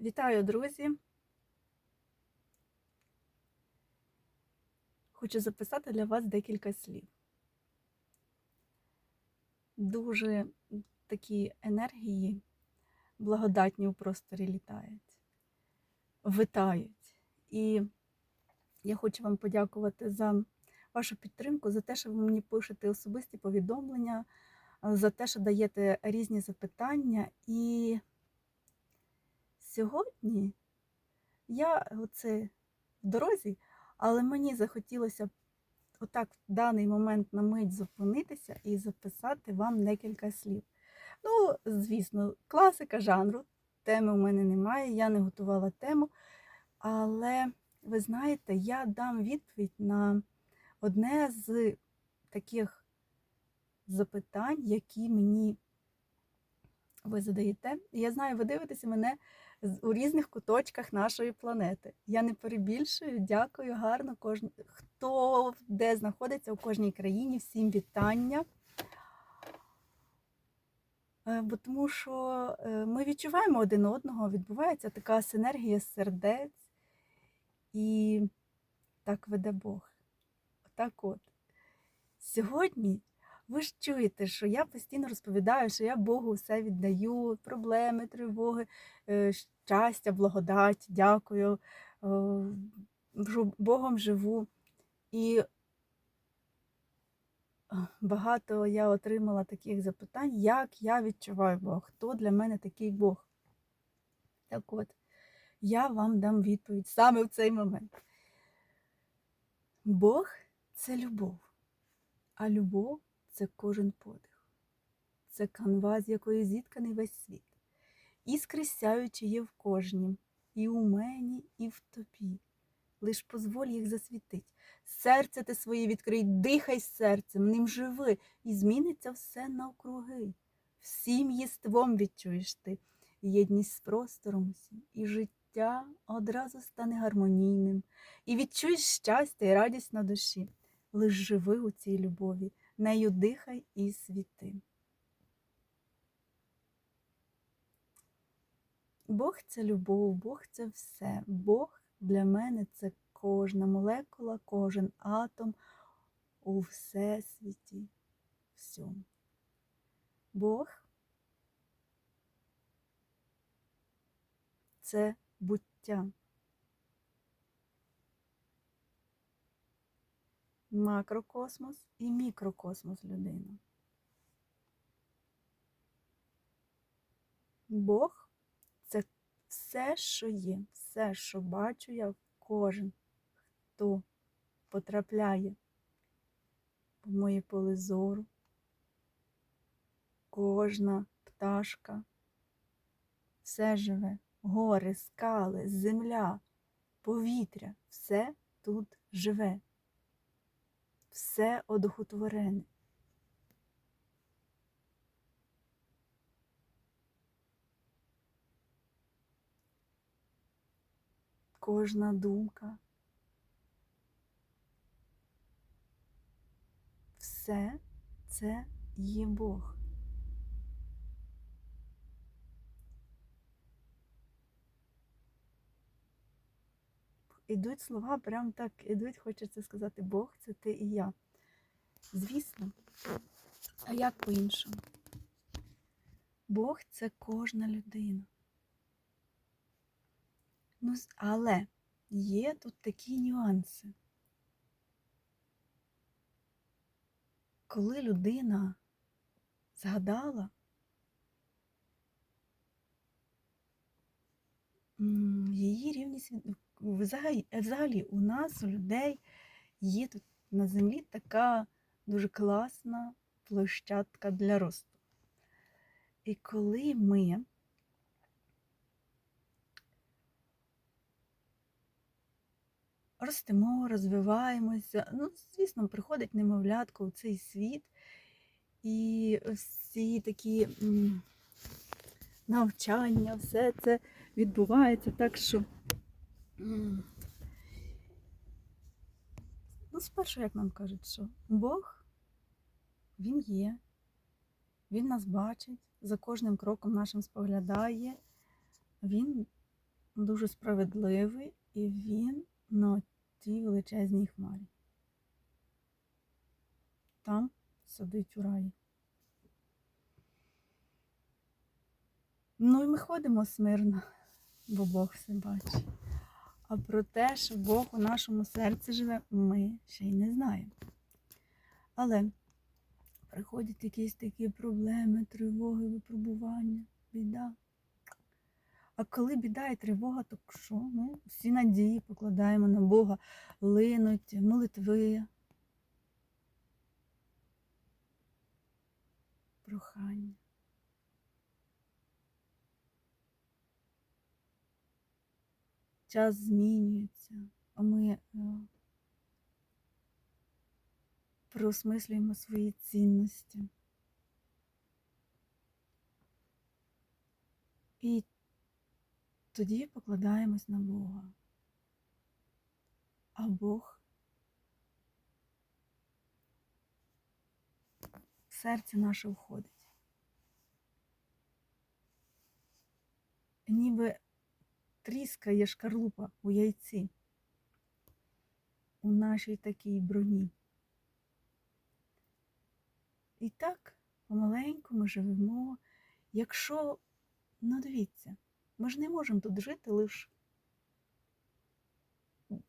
Вітаю, друзі! Хочу записати для вас декілька слів. Дуже такі енергії благодатні у просторі літають, витають. І я хочу вам подякувати за вашу підтримку, за те, що ви мені пишете особисті повідомлення, за те, що даєте різні запитання. І сьогодні я оце в дорозі, але мені захотілося отак в даний момент на мить зупинитися і записати вам декілька слів. Ну, звісно, класика жанру, теми у мене немає, я не готувала тему. Але ви знаєте, я дам відповідь на одне з таких запитань, які мені ви задаєте. Я знаю, ви дивитеся мене у різних куточках нашої планети. Я не перебільшую, дякую гарно кожен, хто де знаходиться у кожній країні. Всім вітання. Е, Бо тому що е, ми відчуваємо один одного, відбувається така синергія сердець, і так веде Бог. Так от. Сьогодні ви ж чуєте, що я постійно розповідаю, що я Богу все віддаю, проблеми, тривоги, е, щастя, благодать, дякую, е, Богом живу. І багато я отримала таких запитань, як я відчуваю Бога, хто для мене такий Бог. Так от, я вам дам відповідь саме в цей момент. Бог це любов, а любов це кожен подих. Це канва, з якої зітканий весь світ. Іскри сяючі є в кожнім, і у мені, і в тобі. Лиш позволь їх засвітить. Серце ти своє відкрий, дихай серцем, ним живи, і зміниться все навкруги. Всім єством відчуєш ти єдність з простором усім, і життя одразу стане гармонійним, і відчуєш щастя і радість на душі. Лиш живи у цій любові, нею дихай і світи. Бог це любов, Бог це все. Бог для мене це кожна молекула, кожен атом у всесвіті всьому. Бог це буття. Макрокосмос і мікрокосмос людини. Бог це все, що є, все, що бачу я, кожен, хто потрапляє в моє поле зору, кожна пташка, все живе, гори, скали, земля, повітря, все тут живе, все одухотворене. Кожна думка. Все це є Бог. Ідуть слова, прям так ідуть, хочеться сказати, Бог це ти і я. Звісно, а як по-іншому? Бог це кожна людина. Ну, але є тут такі нюанси. Коли людина згадала, її рівність взагалі, взагалі у нас, у людей, є тут на землі така дуже класна площадка для росту. І коли ми ростемо, розвиваємося. Ну, звісно, приходить немовлятко у цей світ, і всі такі навчання, все це відбувається так, що. Ну, спершу, як нам кажуть, що Бог, Він є, Він нас бачить, за кожним кроком нашим споглядає, Він дуже справедливий, і він на тій величезній хмарі. Там сидить у раї. Ну і ми ходимо смирно, бо Бог все бачить. А про те, що Бог у нашому серці живе, ми ще й не знаємо. Але приходять якісь такі проблеми, тривоги, випробування, біда. А коли біда і тривога, то що? Ми всі надії покладаємо на Бога, линуть, молитви, прохання. Час змінюється, ми е, переосмислюємо свої цінності. І тоді покладаємось на Бога. А Бог в серце наше входить. Ніби тріскає шкарлупа у яйці, у нашій такій броні. І так помаленьку ми живемо. Якщо, ну дивіться, ми ж не можемо тут жити лише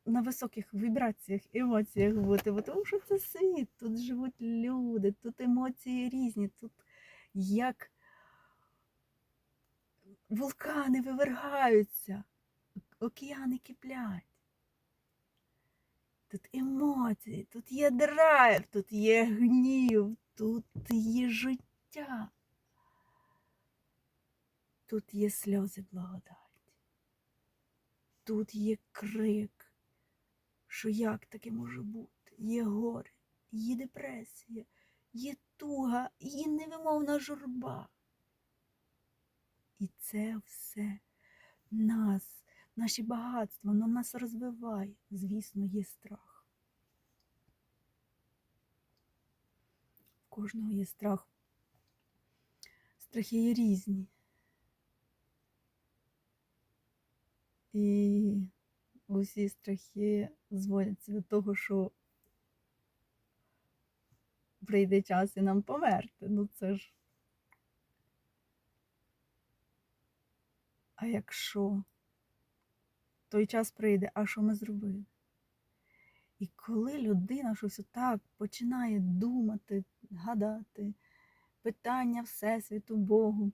на високих вібраціях, емоціях бути, бо тому що це світ, тут живуть люди, тут емоції різні, тут як вулкани вивергаються, океани киплять. Тут емоції, тут є драйв, тут є гнів, тут є життя. Тут є сльози благодаті. Тут є крик, що як таке може бути? Є горе, є депресія, є туга, є невимовна журба. І це все нас, наші багатства, воно нас розвиває. Звісно, є страх. У кожного є страх. Страхи є різні. І усі страхи зводяться до того, що прийде час і нам померти. Ну це ж. А якщо той час прийде, а що ми зробили? І коли людина щось отак починає думати, гадати, питання Всесвіту Богу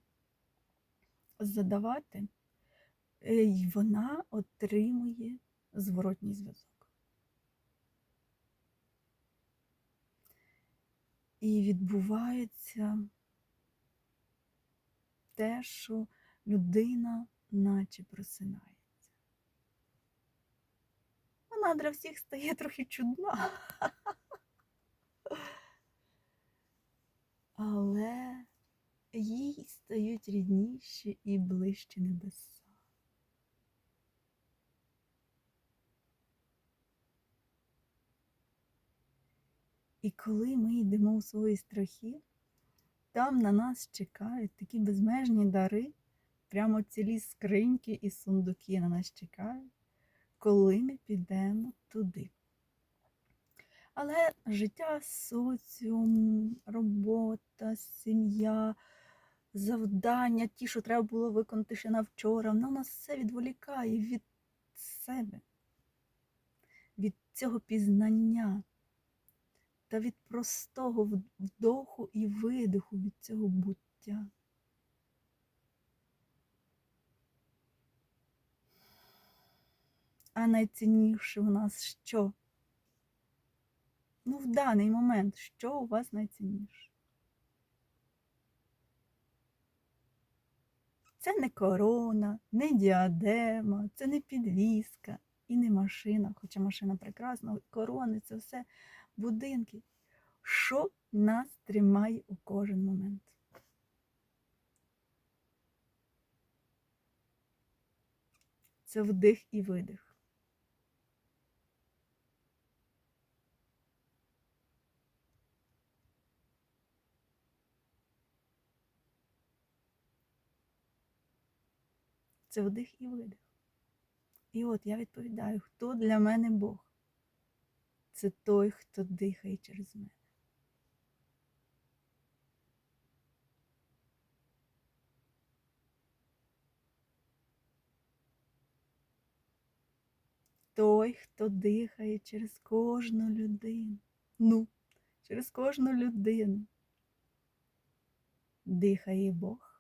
задавати, е, й вона отримує зворотній зв'язок. І відбувається те, що людина наче просинається. Вона для всіх стає трохи чудна. Але їй стають рідніші і ближчі небеса. І коли ми йдемо у свої страхи, там на нас чекають такі безмежні дари, прямо цілі скриньки і сундуки на нас чекають, коли ми підемо туди. Але життя, соціум, робота, сім'я, завдання, ті, що треба було виконати ще на вчора, воно нас все відволікає від себе, від цього пізнання та від простого вдоху і видиху від цього буття. А найцінніше у нас що? Ну, в даний момент, що у вас найцінніше? Це не корона, не діадема, це не підвіска і не машина, хоча машина прекрасна, корони це все будинки. Що нас тримає у кожен момент? Це вдих і видих. Це вдих і видих. І от я відповідаю, хто для мене Бог? Це той, хто дихає через мене. Той, хто дихає через кожну людину. Ну, через кожну людину. Дихає Бог.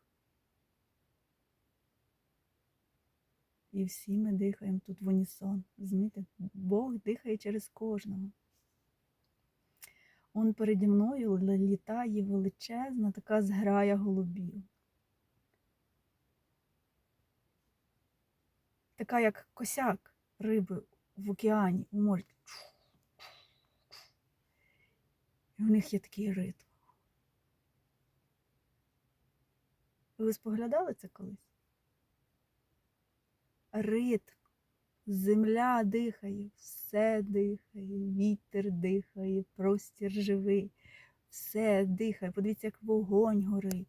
І всі ми дихаємо тут в унісон. Розумієте? Бог дихає через кожного. Он переді мною літає величезна така зграя голубів. Така як косяк риби в океані, у морі. І у них є такий ритм. Ви споглядали це колись? Ритм. Земля дихає, все дихає, вітер дихає, простір живий, все дихає. Подивіться, як вогонь горить,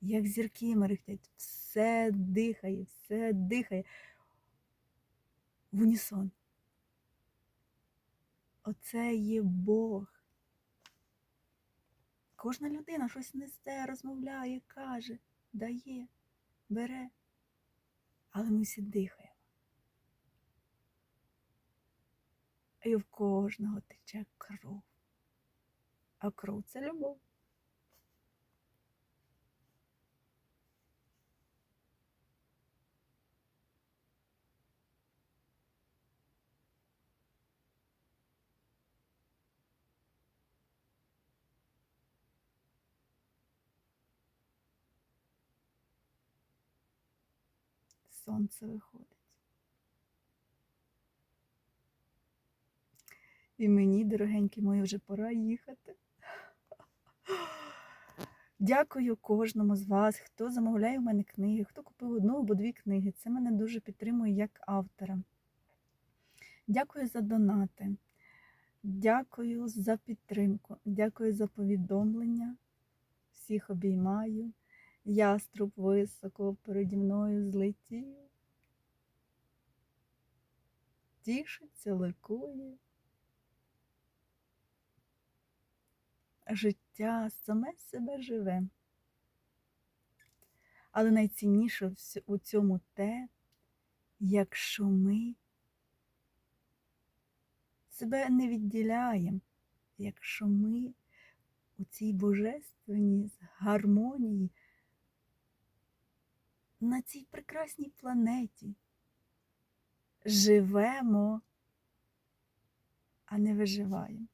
як зірки мерехтять, все дихає, все дихає в унісон. Оце є Бог. Кожна людина щось несе, розмовляє, каже, дає, бере. Але ми всі дихаємо. І в кожного тече кров. А кров це любов. Сонце виходить. І мені, дорогенькі мої, вже пора їхати. Дякую кожному з вас, хто замовляє у мене книги, хто купив одну або дві книги. Це мене дуже підтримує як автора. Дякую за донати. Дякую за підтримку. Дякую за повідомлення. Всіх обіймаю. Яструб високо переді мною злетів. Тішиться, ликує. Життя саме себе живе. Але найцінніше у цьому те, якщо ми себе не відділяємо, якщо ми у цій божественній гармонії на цій прекрасній планеті живемо, а не виживаємо.